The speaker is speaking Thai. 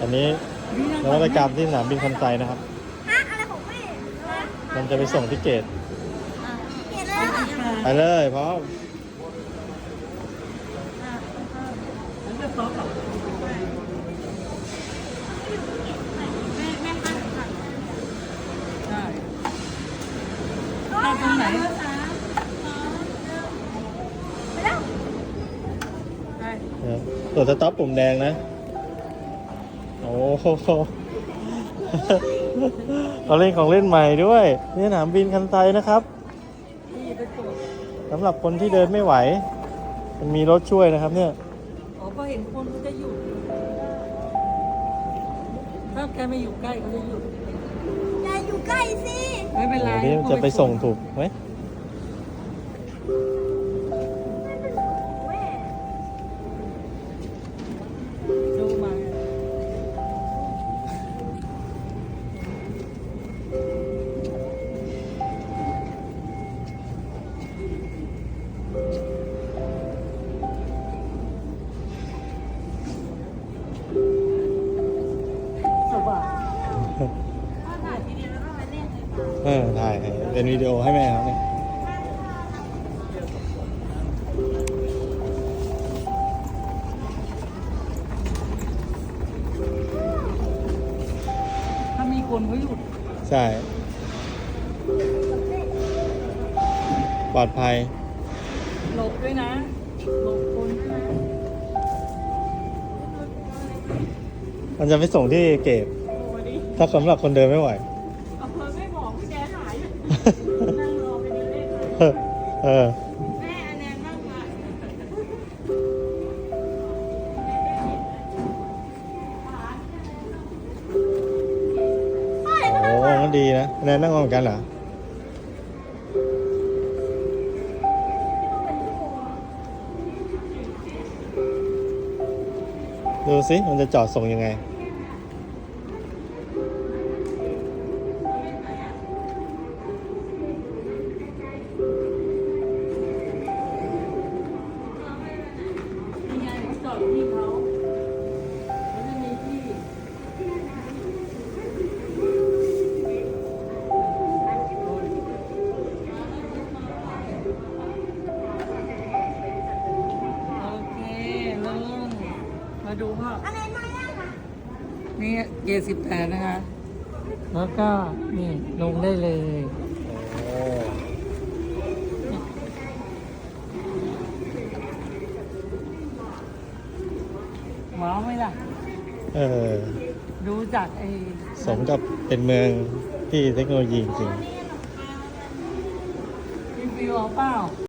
อันนี้นวัตกรรมที่สนามบินคันไซนะครับ ฮะอะไรของแม่มันจะไปส่งที่เกตเห็นแล้วค่ะไปเลยพร้อมแล้วจะซอฟกับใช่ถ้าตรงไหนไปแล้วใช่เนี่ยตัวสต็อปปุ่มแดงนะ โอ้โหเราเล่นของเล่นใหม่ด้วยนี่สนามบินคันไซนะครับที่ไปตรวจสำหรับคนที่เดินไม่ไหว มันมีรถช่วยนะครับ เนี่ยอ๋อพอเห็นคนเขาจะหยุดถ้าแกไม่อยู่ใกล้เขาจะหยุดอย่าอยู่ใกล้สิไม่เป็นไรเดี๋ยวนี้จะไปส่งถูกไหมแม่ เออถ่ายให้เป็นวิดีโอให้แม่ครับเนี่ยถ้ามีคนเขาหยุดใช่ ปลอดภัยหลบด้วยนะหลบคนด้วยนะมันจะไปส่งที่เกตโอ้ดิ ถ้าสำหรับคนเดินไม่ไหว อำเภอไม่บอกพี่แกหายนั่งรอไปเรื่อยๆเลยเออเออแม่อันแนนนั่งมาโอ้โหมันดีนะแนนนั่งมองกันเหรอดูสิมันจะจอดส่งยังไง ดูภาพอะไรมายังคะนี่เกสิบแปดนะคะ แล้วก็นี่ลงได้เลย โอ้ว้าวไหมล่ะ เออ ดูจากไอ้สมกับเป็นเมืองที่เทคโนโลยีจริง รีวิวเอาเปล่า